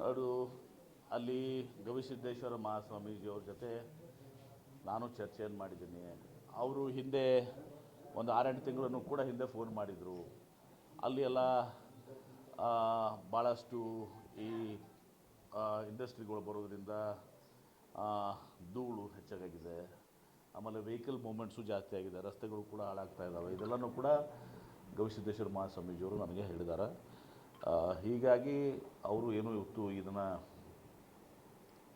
ನೋಡು ಅಲ್ಲಿ ಗವಿಸಿದ್ದೇಶ್ವರ ಮಹಾಸ್ವಾಮೀಜಿಯವ್ರ ಜೊತೆ ನಾನು ಚರ್ಚೆಯನ್ನು ಮಾಡಿದ್ದೀನಿ. ಅವರು ಹಿಂದೆ ಒಂದು ಆರೆಂಟು ತಿಂಗಳನ್ನು ಕೂಡ ಹಿಂದೆ ಫೋನ್ ಮಾಡಿದರು. ಅಲ್ಲಿ ಎಲ್ಲ ಭಾಳಷ್ಟು ಈ ಇಂಡಸ್ಟ್ರಿಗಳು ಬರೋದ್ರಿಂದ ಧೂಳು ಹೆಚ್ಚಾಗಿದೆ ಆಮೇಲೆ ವೆಹಿಕಲ್ ಮೂಮೆಂಟ್ಸು ಜಾಸ್ತಿ ಆಗಿದೆ. ರಸ್ತೆಗಳು ಕೂಡ ಹಾಳಾಗ್ತಾ ಇದ್ದಾವೆ ಇದೆಲ್ಲನೂ ಕೂಡ ಗವಿಸಿದ್ದೇಶ್ವರ ಮಹಾಸ್ವಾಮೀಜಿಯವರು ನನಗೆ ಹೇಳಿದ್ದಾರೆ ಹೀಗಾಗಿ ಅವರು ಏನು ಇವತ್ತು ಇದನ್ನು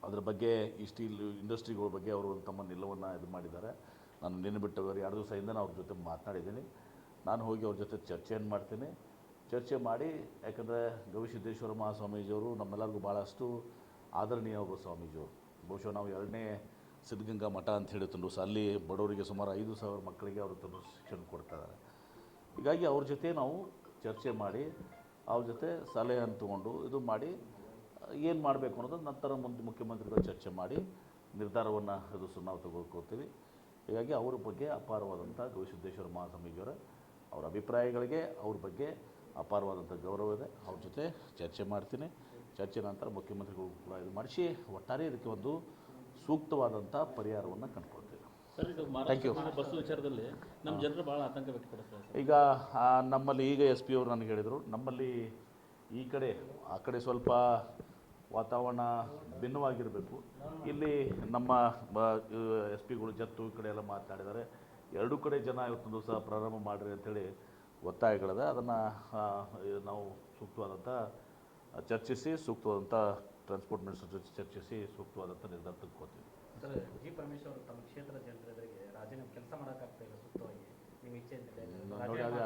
ಅದರ ಬಗ್ಗೆ ಈ ಸ್ಟೀಲ್ ಇಂಡಸ್ಟ್ರಿಗಳ ಬಗ್ಗೆ ಅವರು ತಮ್ಮ ನಿಲುವನ್ನು ಇದು ಮಾಡಿದ್ದಾರೆ. ನಾನು ನಿನ್ನೆ ಬಿಟ್ಟು ಎರಡು ದಿವಸ ಹಿಂದೆ ಅವ್ರ ಜೊತೆ ಮಾತನಾಡಿದ್ದೀನಿ. ನಾನು ಹೋಗಿ ಅವ್ರ ಜೊತೆ ಚರ್ಚೆಯನ್ನು ಮಾಡ್ತೀನಿ. ಚರ್ಚೆ ಮಾಡಿ, ಯಾಕಂದರೆ ಗವಿಸಿದ್ದೇಶ್ವರ ಮಹಾಸ್ವಾಮೀಜಿಯವರು ನಮ್ಮೆಲ್ಲರಿಗೂ ಭಾಳಷ್ಟು ಆದರಣೀಯ ಒಬ್ಬ ಸ್ವಾಮೀಜಿಯವರು. ಬಹುಶಃ ನಾವು ಎರಡನೇ ಸಿದ್ಧಗಂಗಾ ಮಠ ಅಂತ ಹೇಳಿ ತಂದು ಅಲ್ಲಿ ಬಡವರಿಗೆ ಸುಮಾರು ಐದು ಸಾವಿರ ಮಕ್ಕಳಿಗೆ ಅವರು ತಂದು ಶಿಕ್ಷಣ ಕೊಡ್ತಾ ಇದ್ದಾರೆ. ಹೀಗಾಗಿ ಅವ್ರ ಜೊತೆ ನಾವು ಚರ್ಚೆ ಮಾಡಿ ಅವ್ರ ಜೊತೆ ಸಲಹೆಯನ್ನು ತೊಗೊಂಡು ಇದು ಮಾಡಿ, ಏನು ಮಾಡಬೇಕು ಅನ್ನೋದು ನಂತರ ಮುಂದೆ ಮುಖ್ಯಮಂತ್ರಿಗಳು ಚರ್ಚೆ ಮಾಡಿ ನಿರ್ಧಾರವನ್ನು ಅದು ನಾವು ತೆಗೆದುಕೊಳ್ತೀವಿ ಹೀಗಾಗಿ ಅವ್ರ ಬಗ್ಗೆ ಅಪಾರವಾದಂಥ ಗವಿಸಿದ್ದೇಶ್ವರ ಮಹಾಸ್ವಾಮೀಜಿಯವರ, ಅವರ ಅಭಿಪ್ರಾಯಗಳಿಗೆ ಅವ್ರ ಬಗ್ಗೆ ಅಪಾರವಾದಂಥ ಗೌರವ ಇದೆ. ಅವ್ರ ಜೊತೆ ಚರ್ಚೆ ಮಾಡ್ತೀನಿ. ಚರ್ಚೆ ನಂತರ ಮುಖ್ಯಮಂತ್ರಿಗಳು ಕೂಡ ಇದು ಮಾಡಿಸಿ, ಒಟ್ಟಾರೆ ಇದಕ್ಕೆ ಒಂದು ಸೂಕ್ತವಾದಂಥ ಪರಿಹಾರವನ್ನು ಕಂಡುಕೊಳ್ತೀವಿ ಬಸ್ ವಿಚಾರದಲ್ಲಿ ನಮ್ಮ ಜನರು ಬಹಳ ಆತಂಕ ವ್ಯಕ್ತಪಡಿಸ್ತಾರೆ ಈಗ ನಮ್ಮಲ್ಲಿ ಈಗ ಎಸ್ ಪಿ ಅವರು ನನಗೆ ಹೇಳಿದರು ನಮ್ಮಲ್ಲಿ ಈ ಕಡೆ ಆ ಕಡೆ ಸ್ವಲ್ಪ ವಾತಾವರಣ ಭಿನ್ನವಾಗಿರಬೇಕು. ಇಲ್ಲಿ ನಮ್ಮ ಎಸ್ ಪಿಗಳು ಜತ್ತು ಈ ಕಡೆ ಎಲ್ಲ ಮಾತನಾಡಿದ್ದಾರೆ. ಎರಡೂ ಕಡೆ ಜನ ಇವತ್ತೊಂದು ದಿವಸ ಪ್ರಾರಂಭ ಮಾಡಿರಿ ಅಂತೇಳಿ ಒತ್ತಾಯಗಳಿದೆ ಅದನ್ನು ನಾವು ಸೂಕ್ತವಾದಂಥ ಚರ್ಚಿಸಿ ಸೂಕ್ತವಾದಂಥ ಟ್ರಾನ್ಸ್ಪೋರ್ಟ್ ಮಿನಿಸ್ಟರ್ ಜೊತೆ ಚರ್ಚಿಸಿ ಸೂಕ್ತವಾದಂಥ ನಿರ್ಧಾರ ತೆಗೆದುಕೊಳ್ತೀವಿ ಸರ್ ಜಿ ಪರಮೇಶ್ವರ್ ಅವರು ತಮ್ಮ ಕ್ಷೇತ್ರದ ಜನರೆದುರಿಗೆ ರಾಜೀನಾಮೆ ಕೆಲಸ ಮಾಡೋಕ್ಕಾಗ್ತಾ ಇಲ್ಲ ಸೂಕ್ತವಾಗಿ. ನಿಮ್ಮ ಇಚ್ಛೆ ಅಂತಿದೆ ನೋಡಿ ಆಗ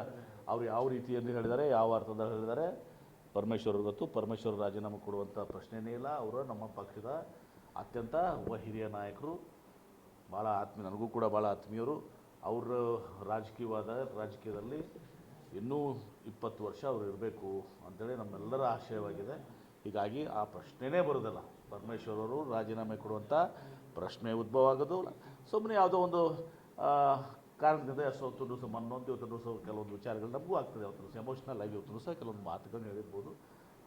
ಅವ್ರು ಯಾವ ರೀತಿಯಲ್ಲಿ ಹೇಳಿದ್ದಾರೆ ಯಾವ ಅರ್ಥದಲ್ಲಿ ಹೇಳಿದ್ದಾರೆ ಪರಮೇಶ್ವರ್ ಗೊತ್ತು. ಪರಮೇಶ್ವರ್ ರಾಜೀನಾಮೆ ಕೊಡುವಂಥ ಪ್ರಶ್ನೆನೇ ಇಲ್ಲ. ಅವರು ನಮ್ಮ ಪಕ್ಷದ ಅತ್ಯಂತ ಒಬ್ಬ ಹಿರಿಯ ನಾಯಕರು ಭಾಳ ಆತ್ಮೀಯ ನನಗೂ ಕೂಡ ಭಾಳ ಆತ್ಮೀಯರು. ಅವರ ರಾಜಕೀಯವಾದ ರಾಜಕೀಯದಲ್ಲಿ ಇನ್ನೂ ಇಪ್ಪತ್ತು ವರ್ಷ ಅವರು ಇರಬೇಕು ಅಂತೇಳಿ ನಮ್ಮೆಲ್ಲರ ಆಶಯವಾಗಿದೆ. ಹೀಗಾಗಿ ಆ ಪ್ರಶ್ನೆನೇ ಬರೋದಿಲ್ಲ ಪರಮೇಶ್ವರವರು ರಾಜೀನಾಮೆ ಕೊಡುವಂಥ ಪ್ರಶ್ನೆ ಉದ್ಭವ ಆಗೋದು ಸುಮ್ಮನೆ ಯಾವುದೋ ಒಂದು ಕಾರಣದಿಂದ ಎಷ್ಟೊತ್ತು ದಿವಸ ಮನ್ನೊಂದು ಇವತ್ತು ದಿವಸ ಕೆಲವೊಂದು ವಿಚಾರಗಳು ನಮಗೂ ಆಗ್ತದೆ. ಅವತ್ತು ಎಮೋಷ್ನಲ್ ಆಗಿ ಇವತ್ತು ಸಹ ಕೆಲವೊಂದು ಮಾತುಗಳನ್ನ ಹೇಳಿರ್ಬೋದು.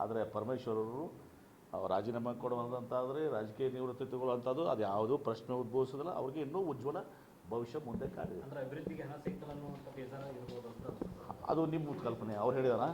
ಆದರೆ ಪರಮೇಶ್ವರವರು ಅವ್ರು ರಾಜೀನಾಮೆ ಕೊಡುವಂಥದ್ದಾದರೆ ರಾಜಕೀಯ ನಿವೃತ್ತಿ ತಗೊಳ್ಳುವಂಥದ್ದು ಅದು ಯಾವುದೂ ಪ್ರಶ್ನೆ ಉದ್ಭವಿಸೋದಿಲ್ಲ ಅವ್ರಿಗೆ ಇನ್ನೂ ಉಜ್ವಲ ಭವಿಷ್ಯ ಮುಂದೆ ಕಾಡಿದೆ ಅದು ನಿಮ್ಮ ಕಲ್ಪನೆ. ಅವ್ರು ಹೇಳಿದಾರ?